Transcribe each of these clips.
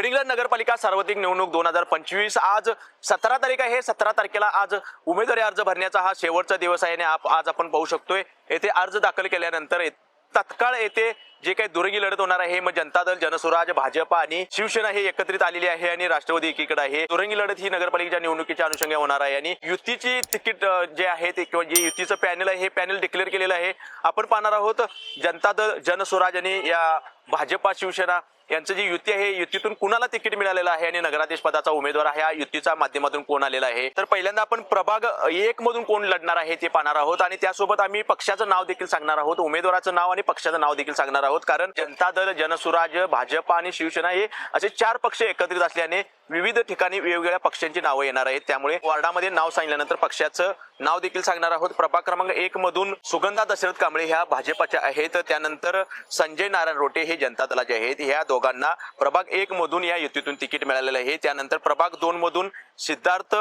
गडिंग्लज नगरपालिका सार्वत्रिक निवडणूक दोन हजार पंचवीस आज सतरा तारीख आहे. सतरा तारखेला आज उमेदवारी अर्ज भरण्याचा हा शेवटचा दिवस आहे आणि आज आपण पाहू शकतोय येथे अर्ज दाखल केल्यानंतर तत्काळ येथे जे काही दुरंगी लढत होणार आहे मग जनता दल जनसुराज भाजप आणि शिवसेना हे एकत्रित आलेली आहे आणि राष्ट्रवादी एकीकडे आहे. दुरंगी लढत ही नगरपालिकेच्या निवडणुकीच्या अनुषंगाने होणार आहे आणि युतीची तिकीट जे आहे ते किंवा जे युतीचं पॅनल आहे हे पॅनल डिक्लेअर केलेलं आहे. आपण पाहणार आहोत जनता दल जनसुराज आणि या भाजपा शिवसेना यांचं जी युती आहे युतीतून कुणाला तिकीट मिळालेलं आहे आणि नगराध्यक्ष पदाचा उमेदवार आहे या युतीच्या माध्यमातून कोण आलेला आहे? तर पहिल्यांदा आपण प्रभाग एक मधून कोण लढणार आहे ते पाहणार आहोत आणि त्यासोबत आम्ही पक्षाचं नाव देखील सांगणार आहोत उमेदवाराचं नाव आणि पक्षाचं नाव देखील सांगणार आहोत. कारण जनता दल जनसुराज भाजप आणि शिवसेना हे असे चार पक्ष एकत्रित असल्याने विविध ठिकाणी वेगवेगळ्या पक्षांची नावं येणार आहेत. त्यामुळे वॉर्डामध्ये नाव सांगितल्यानंतर पक्षाचं नाव देखील सांगणार आहोत. प्रभाग क्रमांक एक मधून सुगंधा दशरथ कांबळे ह्या भाजपाच्या आहेत. त्यानंतर संजय नारायण रोटे हे जनता दलाचे आहेत. ह्या दोघांना प्रभाग एक मधून या युतीतून तिकीट मिळालेलं आहे. त्यानंतर प्रभाग दोन मधून सिद्धार्थ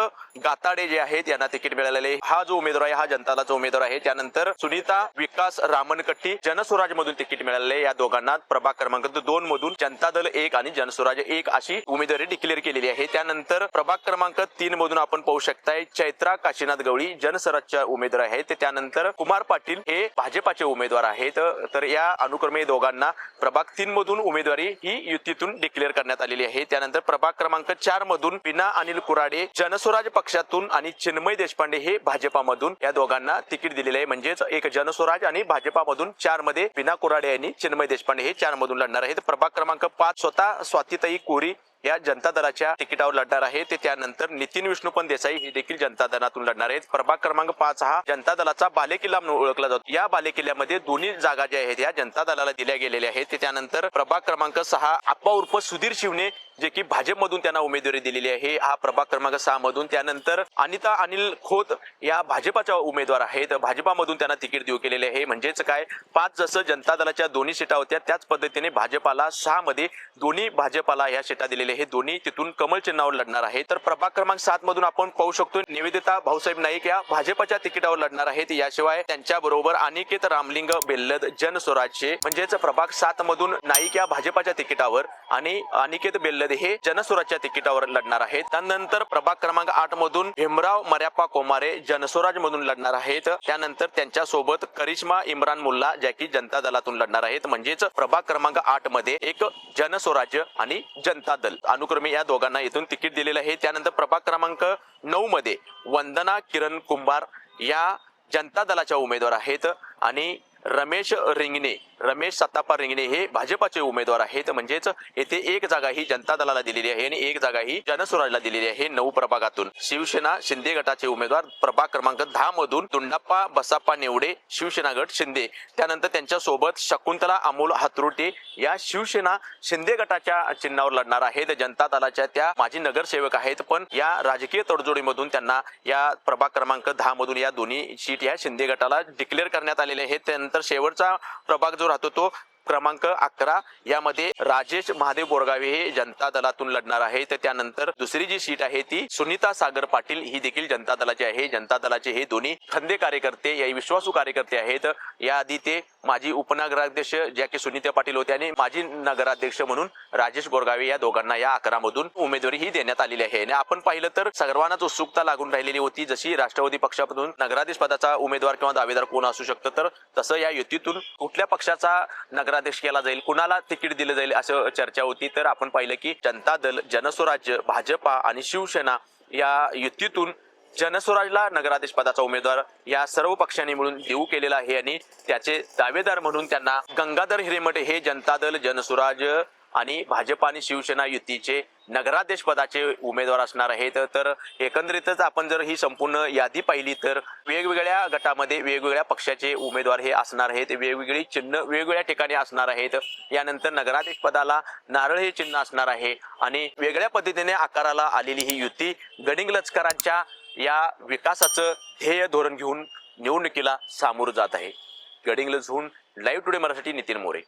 गाताडे जे आहेत यांना तिकीट मिळालेले आहे. हा जो उमेदवार आहे हा जनता दलाचा उमेदवार आहे. त्यानंतर सुनीता विकास रामनकट्टी जनसुराज मधून तिकीट मिळालेलं आहे. या दोघांना प्रभाग क्रमांक दोन मधून जनता दल एक आणि जनसुराज एक अशी उमेदवारी डिक्लेअर केलेली आहे. त्यानंतर प्रभाग क्रमांक तीन मधून आपण पाहू शकताय चैत्रा काशीनाथ गवळी जनसराजच्या उमेदवार आहेत. त्यानंतर कुमार पाटील हे भाजपाचे उमेदवार आहेत. तर या अनुक्रमे दोघांना प्रभाग तीन मधून उमेदवारी ही युतीतून डिक्लेअर करण्यात आलेली आहे. त्यानंतर प्रभाग क्रमांक चार मधून पिना अनिल कुराडे जनस्वराज पक्षातून आणि चिन्मय देशपांडे हे भाजपामधून या दोघांना तिकीट दिलेले आहे. म्हणजेच एक जनस्वराज आणि भाजपामधून चारमध्ये पिना कुराडे यांनी चिन्मय देशपांडे हे चार मधून लढणार आहेत. प्रभाग क्रमांक पाच स्वतः स्वातीताई कोरी या जनता दलाच्या तिकिटावर लढणार आहे. ते त्यानंतर नितीन विष्णुपन देसाई हे देखील जनता दलातून लढणार आहेत. प्रभाग क्रमांक पाच हा जनता दलाचा बालेकिल्ला म्हणून ओळखला जातो. या बालेकिल्ल्यामध्ये दोन्ही जागा ज्या आहेत या जनता दलाला दिल्या गेलेल्या आहेत. ते त्यानंतर प्रभाग क्रमांक सहा आप्पा उर्फ सुधीर शिवने जे की भाजपमधून त्यांना उमेदवारी दिलेली आहे. हा प्रभाग क्रमांक सहा मधून त्यानंतर अनिता अनिल खोत या भाजपाच्या उमेदवार आहेत. भाजपामधून त्यांना तिकीट देऊ केलेले आहे. म्हणजेच काय? पाच जसं जनता दलाच्या दोन्ही सीटा होत्या त्याच पद्धतीने भाजपाला सहा मध्ये दोन्ही भाजपाला या सीटा दिलेल्या हे दोन्ही तिथून कमल चिन्हावर लढणार आहे. तर प्रभाग क्रमांक सात मधून आपण पाहू शकतो निवेदिता भाऊसाहेब नाईक या भाजपच्या तिकिटावर लढणार आहेत. याशिवाय त्यांच्या बरोबर अनिकेत रामलिंग बेल्लद जनस्वराजचे म्हणजेच प्रभाग सात मधून नाईक या भाजपाच्या तिकिटावर आणि अनिकेत बेल्लद हे जनस्वराजच्या तिकिटावर लढणार आहेत. त्यानंतर प्रभाग क्रमांक आठ मधून भीमराव मर्याप्पा कोमारे जनस्वराज मधून लढणार आहेत. त्यानंतर त्यांच्यासोबत करिश्मा इम्रान मुल्ला ज्या की जनता दलातून लढणार आहेत. म्हणजेच प्रभाग क्रमांक आठमध्ये एक जनस्वराज्य आणि जनता दल. अनुक्रमे या दोघांना इथून तिकीट दिलेलं आहे. त्यानंतर प्रभाग क्रमांक नऊ मध्ये वंदना किरण कुंभार या जनता दलाच्या उमेदवार आहेत. आणि रमेश रिंगणे रमेश सत्तापा रिंगणे हे भाजपाचे उमेदवार आहेत. म्हणजेच येथे एक जागा ही जनता दलाला दिलेली आहे आणि एक जागा ही जनस्वराजला दिलेली आहे नऊ प्रभागातून. शिवसेना शिंदे गटाचे उमेदवार प्रभाग क्रमांक दहा मधून दुंडाप्पा बसाप्पा नेवडे शिवसेना गट शिंदे. त्यानंतर त्यांच्यासोबत शकुंतला अमोल हातरुटे या शिवसेना शिंदे गटाच्या चिन्हावर लढणार आहेत. जनता दलाच्या त्या माजी नगरसेवक आहेत. पण या राजकीय तडजोडीमधून त्यांना या प्रभाग क्रमांक दहा मधून या दोन्ही सीट या शिंदे गटाला डिक्लेअर करण्यात आलेले आहेत. त्यानंतर शेवटचा प्रभाग जो राहतो तो क्रमांक अकरा यामध्ये राजेश महादेव बोरगावे हे जनता दलातून लढणार आहे. तर त्यानंतर दुसरी जी सीट आहे ती सुनीता सागर पाटील ही देखील जनता दलाची आहे. जनता दलाचे हे दोन्ही खंदे कार्यकर्ते या विश्वासू कार्यकर्ते आहेत. याआधी ते माजी उपनगराध्यक्ष ज्या की सुनीता पाटील होते आणि माजी नगराध्यक्ष म्हणून राजेश बोरगावे या दोघांना या अकरा मधून उमेदवारी ही देण्यात आलेली आहे. आणि आपण पाहिलं तर सर्वांनाच उत्सुकता लागून राहिलेली होती. जशी राष्ट्रवादी पक्षामधून नगराध्यक्ष पदाचा उमेदवार किंवा दावेदार कोण असू शकतं तर तसं या युतीतून कुठल्या पक्षाचा नगराध्यक्ष केला जाईल कुणाला तिकीट दिलं जाईल असं चर्चा होती तर आपण पाहिलं की जनता दल जनस्वराज्य भाजपा आणि शिवसेना या युतीतून जनस्वराजला नगराध्यक्ष पदाचा उमेदवार या सर्व पक्षांनी मिळून देऊ केलेला आहे आणि त्याचे दावेदार म्हणून त्यांना गंगाधर हिरेमठे हे जनता दल जनस्वराज आणि भाजप आणि शिवसेना युतीचे नगराध्यक्ष पदाचे उमेदवार असणार आहेत. तर एकंदरीतच आपण जर ही संपूर्ण यादी पाहिली तर वेगवेगळ्या गटामध्ये वेगवेगळ्या पक्षाचे उमेदवार हे असणार आहेत. वेगवेगळी चिन्ह वेगवेगळ्या ठिकाणी असणार आहेत. यानंतर नगराध्यक्ष पदाला नारळ हे चिन्ह असणार आहे आणि वेगळ्या पद्धतीने आकाराला आलेली ही युती गडिंग लचकरांच्या या विकासाचं ध्येय धोरण घेऊन निवडणुकीला सामोरं जात आहे. गडिंग्लजहून लाईव्ह टुडे मराठी नितीन मोरे.